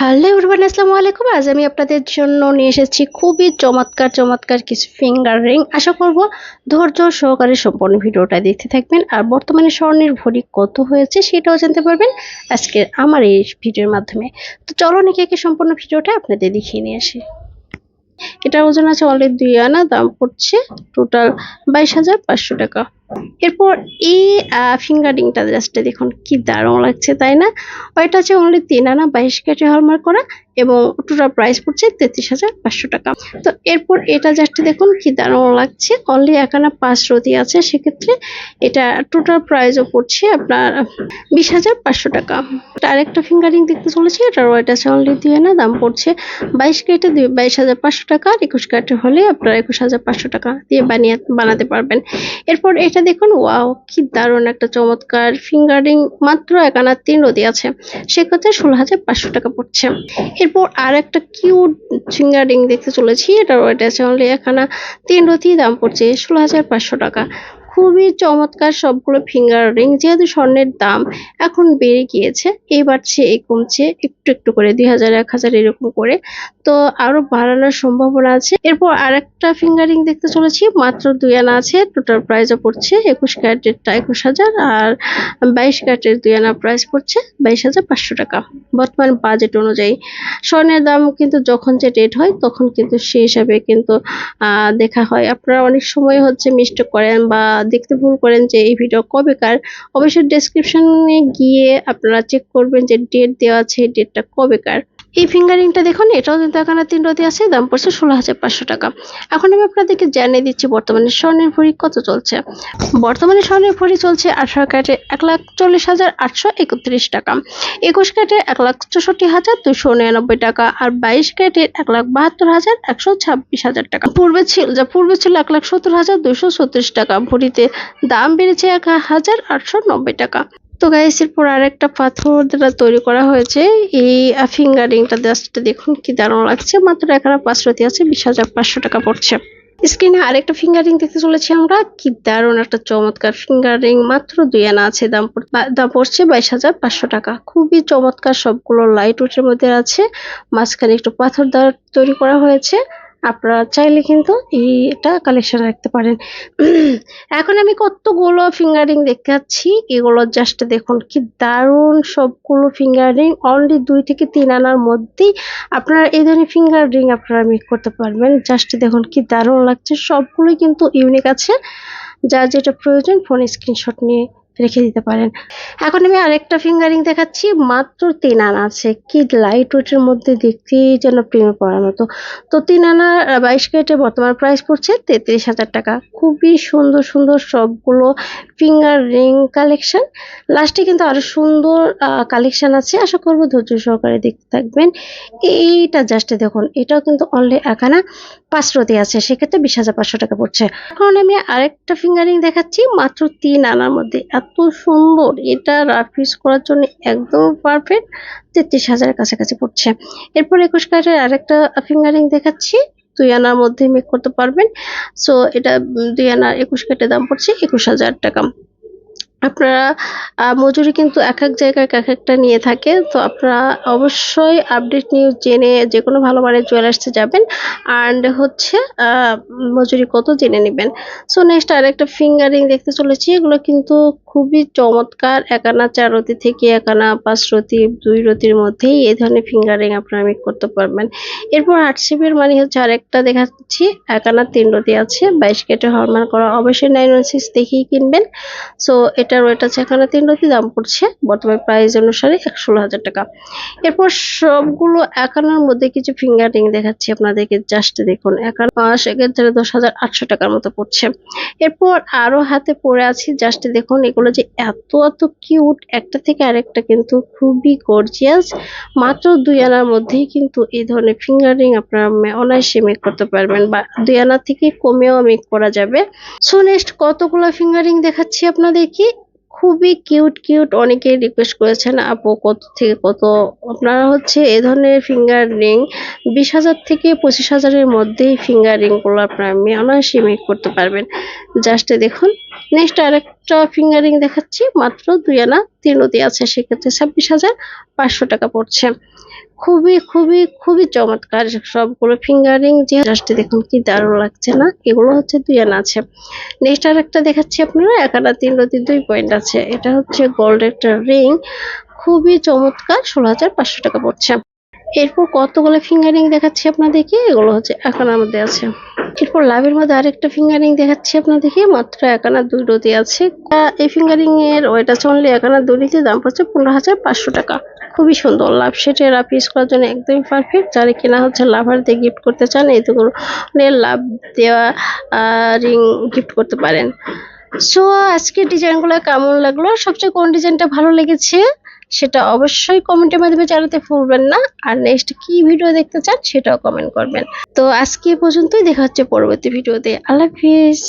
Hello everyone আসসালামু আলাইকুম আজ আমি আপনাদের জন্য নিয়ে এসেছি খুবই চমৎকার চমৎকার কিছু ফিঙ্গার রিং আশা করব ধৈর্য সহকারে সম্পূর্ণ ভিডিওটা দেখতে থাকবেন। আর বর্তমানে স্বর্ণের ভরি কত হয়েছে সেটাও জানতে পারবেন আজকে আমার এই ভিডিওর মাধ্যমে। তো চলো নাকি একে সম্পূর্ণ ভিডিওটা আপনাদের দেখিয়ে নিয়ে আসি। এটার ওজন আছে অলরেডি দুই আনা, দাম পড়ছে টোটাল বাইশ হাজার পাঁচশো টাকা। এরপর এই ফিঙ্গারিংটা জাস্ট দেখুন কি দারুণ লাগছে, তাই না? ওইটা হচ্ছে অনলি তিন আনা বাইশ কেটে হলমার্ক করা। এবং টোটাল প্রাইস পড়ছে তেত্রিশ হাজার পাঁচশো টাকা। তো এরপর এটা জাস্ট দেখুন কি দারুণ লাগছে। অনলি এক আনা পাঁচ রতি আছে, সেক্ষেত্রে এটা টোটাল প্রাইসও পড়ছে আপনার বিশ হাজার পাঁচশো টাকা। আরেকটা ফিঙ্গারিং দেখতে চলেছি এটার ওয়েট আছে অনলি দুই আনা দাম পড়ছে বাইশ কেটে বাইশ হাজার পাঁচশো টাকা, আর একুশ কেটে হলে আপনার একুশ হাজার পাঁচশো টাকা দিয়ে বানিয়ে, বানাতে পারবেন। এরপর এটা দেখুন ওয়াও কি দারুণ একটা চমৎকার ফিঙ্গারিং মাত্র এক আনা তিন রতি আছে, সেক্ষেত্রে ষোলো হাজার পাঁচশো টাকা পড়ছে। এরপর আর একটা কিউট ফিঙ্গারিং দেখতে চলেছি। এটার ওয়েট আছে অনলি একখানা তিন রতি দাম পড়ছে ষোলো হাজার পাঁচশো টাকা। খুবই চমৎকার সবগুলো ফিঙ্গার রিং যেহেতু স্বর্ণের দাম এখন বেড়ে গিয়েছে এই বাড়ছে এই কমছে একটু একটু করে, দুই হাজার, এক হাজার এরকম করে। তো আরও বাড়ানোর সম্ভাবনা আছে। এরপর আরেকটা ফিঙ্গারিং দেখতে চলেছি, মাত্র দুই আনা আছে টোটাল প্রাইসও পড়ছে একুশ ক্যারেটেরটা একুশ হাজার, আর বাইশ ক্যারেটের দুই আনা প্রাইস পড়ছে বাইশ হাজার পাঁচশো টাকা। বর্তমান বাজেট অনুযায়ী স্বর্ণের দাম কিন্তু যখন যে রেট হয়, তখন কিন্তু সেই হিসাবে কিন্তু দেখা হয়। আপনারা অনেক সময় হচ্ছে মিস্ট করেন বা দেখতে ভুল করেন যে এই ভিডিও কবেকার, অবশ্যই ডেসক্রিপশনে গিয়ে আপনারা চেক করবেন যে ডেট দেওয়া আছে ডেটটা কবেকার। এই ফিঙ্গারিংটা দেখুন, এটাও কিন্তু এখানে তিন রতি আছে, দাম পড়ছে ষোলো হাজার পাঁচশো টাকা। এখন আমি আপনাদেরকে জানিয়ে দিচ্ছি, বর্তমানে স্বর্ণের ভরি কত চলছে? বর্তমানে স্বর্ণের ভরি চলছে আঠারো ক্যারেটে এক লাখ চল্লিশ হাজার আটশো একত্রিশ টাকা। একুশ ক্যারেটে এক লাখ চৌষট্টি হাজার দুশো নিরানব্বই টাকা আর বাইশ ক্যারেটের এক লাখ বাহাত্তর হাজার একশো ছাব্বিশ হাজার টাকা। পূর্বে ছিল, যা পূর্বে ছিল এক লাখ সত্তর হাজার দুশো ছত্রিশ টাকা। ভরিতে দাম বেড়েছে এক হাজার আটশো নব্বই টাকা। তো গাইস এরপর আরেকটা পাথর দ্বারা তৈরি করা হয়েছে, এই ফিঙ্গারিংটা জাস্ট দেখুন কি দারুণ লাগছে। মাত্র এখানে পাঁচ রতি আছে, বিশ হাজার পাঁচশো টাকা পড়ছে। স্ক্রিনে আরেকটা ফিঙ্গারিং দেখতে চলেছি আমরা, কি দারুণ একটা চমৎকার ফিঙ্গারিং মাত্র দুই আনা আছে, দাম দাম পড়ছে বাইশ হাজার পাঁচশো টাকা। খুবই চমৎকার সবগুলো লাইট ওয়েটের মধ্যে আছে, মাঝখানে একটু পাথর দ্বারা তৈরি করা হয়েছে। আপনারা চাইলে কিন্তু এটা কালেকশন রাখতে পারেন। এখন আমি কতগুলো ফিঙ্গারিং দেখাচ্ছি, এগুলো জাস্ট দেখুন কি দারুণ সবগুলো ফিঙ্গারিং অনলি দুই থেকে তিন আনার মধ্যেই আপনারা এই ধরনের ফিঙ্গার রিং আপনারা মেক করতে পারবেন। জাস্ট দেখুন কি দারুণ লাগছে, সবগুলোই কিন্তু ইউনিক আছে। যার যেটা প্রয়োজন ফোন স্ক্রিনশট নিয়ে রেখে দিতে পারেন। এখন আমি আরেকটা ফিঙ্গারিং দেখাচ্ছি, মাত্র তিন আনা আছে। কি লাইট ওয়েটের মধ্যে দেখতেই যেন প্রেমে পড়ার মতো। তো তিন আনা বাইশ ক্যারেটে বর্তমান প্রাইস পড়ছে তেত্রিশ হাজার টাকা। খুবই সুন্দর সুন্দর সবগুলো ফিঙ্গার রিং কালেকশন লাস্টে কিন্তু আরও সুন্দর কালেকশন আছে। আশা করব ধৈর্য সহকারে দেখতে থাকবেন। এইটা জাস্ট দেখুন, এটাও কিন্তু অনলি একানা পাঁচ রতি আছে। সেক্ষেত্রে বিশ হাজার পাঁচশো টাকা পড়ছে। এখন আমি আরেকটা ফিঙ্গারিং দেখাচ্ছি, মাত্র তিন আনার মধ্যে। এত সুন্দর। এটা রাফ ইউজ করার জন্য একদম পারফেক্ট তেত্রিশ হাজারের কাছাকাছি পড়ছে। এরপর একুশ কারের আরেকটা ফিঙ্গারিং দেখাচ্ছি। দুই আনার মধ্যে মেক করতে পারবেন। সো এটা দুই আনার একুশ কেটে দাম পড়ছে একুশ হাজার টাকা। আপনারা মজুরি কিন্তু এক এক জায়গায় এক একটা নিয়ে থাকে। তো আপনারা অবশ্যই আপডেট নিউজ জেনে যে কোনো ভালো মানের জুয়েলার্সে যাবেন। অ্যান্ড হচ্ছে মজুরি কত জেনে নেবেন। সো নেক্সট আরেকটা ফিঙ্গারিং দেখতে চলেছি। এগুলো কিন্তু খুবই চমৎকার, একানা চার রতি থেকে একানা পাঁচ রতি, দুই রতির মধ্যেই এই ধরনের ফিঙ্গারিং আপনারা মেক করতে পারবেন। এরপর আট আটসিপের মানে হচ্ছে আরেকটা দেখাচ্ছি, একানা তিন রতি আছে, বাইশ কেটে হরমার করা অবশ্যই নাইন ওয়ান সিক্স দেখেই কিনবেন। সো এটার ওয়েট আছে এখানে তিন রতি, দাম পড়ছে বর্তমান প্রাইস অনুসারে এক ষোলো হাজার টাকা। এরপর সবগুলো একানার মধ্যে কিছু ফিঙ্গারিং দেখাচ্ছি আপনাদেরকে জাস্ট দেখুন একান্ন সেক্ষেত্রে দশ হাজার আটশো টাকার মতো পড়ছে। এরপর আরও হাতে পড়ে আছি জাস্ট দেখুন, এগুলো যে এত এত কিউট একটা থেকে আরেকটা কিন্তু খুবই গর্জিয়াস মাত্র দুই আনার মধ্যেই কিন্তু এই ধরনের ফিঙ্গারিং আপনারা অনায়াসে মেক করতে পারবেন বা দুই আনা থেকে কমেও মেক করা যাবে। সো নেক্সট কতগুলো ফিঙ্গারিং দেখাচ্ছি আপনাদেরকে? খুবই কিউট কিউট অনেকে রিকোয়েস্ট করেছেন, আপু, কত থেকে কত? আপনারা হচ্ছে এ ধরনের ফিঙ্গার রিং বিশ হাজার থেকে পঁচিশ হাজারের মধ্যেই ফিঙ্গার রিংগুলো আপনারা অনায়াসে মেক করতে পারবেন। জাস্ট দেখুন নেক্সট আরেকটা ফিঙ্গারিং দেখাচ্ছি, মাত্র দুই আনা তিন নদী আছে, সেক্ষেত্রে ছাব্বিশ হাজার পাঁচশো টাকা পড়ছে। খুবই খুবই খুবই চমৎকার সবগুলো ফিঙ্গারিং যে জাস্ট দেখুন কি দারুণ লাগছে না? এগুলো হচ্ছে দুই আনা আছে। নেক্সট আর একটা দেখাচ্ছি আপনারা। এক আনা, তিন রতি দুই পয়েন্ট আছে। এটা হচ্ছে গোল্ড একটা রিং খুবই চমৎকার। ষোলো হাজার পাঁচশো টাকা পড়ছে। এরপর কতগুলো ফিঙ্গারিং দেখাচ্ছি আপনাদেরকে? এগুলো হচ্ছে আনার মধ্যে আছে। এরপর লাভের মধ্যে আরেকটা ফিঙ্গারিং দেখাচ্ছি আপনাদেরকে। মাত্র এক আনা দুই রতি আছে। এই ফিঙ্গারিং এর ওয়েট আছে অনলি এক আনা দুই রতি দাম পড়ছে পনেরো হাজার পাঁচশো টাকা। খুবই সুন্দর লাভ আপ ইউজ করার জন্য একদমই পারফেক্ট যারা কিনা হচ্ছে লাভার দিয়ে গিফট করতে চান, এই তো লাভ দেওয়া রিং গিফট করতে পারেন। সো আজকে ডিজাইনগুলো কেমন লাগল? সবচেয়ে কোন ডিজাইনটা ভালো লেগেছে? সেটা অবশ্যই কমেন্টের মাধ্যমে জানাতে ভুলবেন না। আর নেক্সট কি ভিডিও দেখতে চান সেটাও কমেন্ট করবেন। তো আজকে পর্যন্তই, দেখা হচ্ছে পরবর্তী ভিডিওতে আল্লাহ হাফিজ।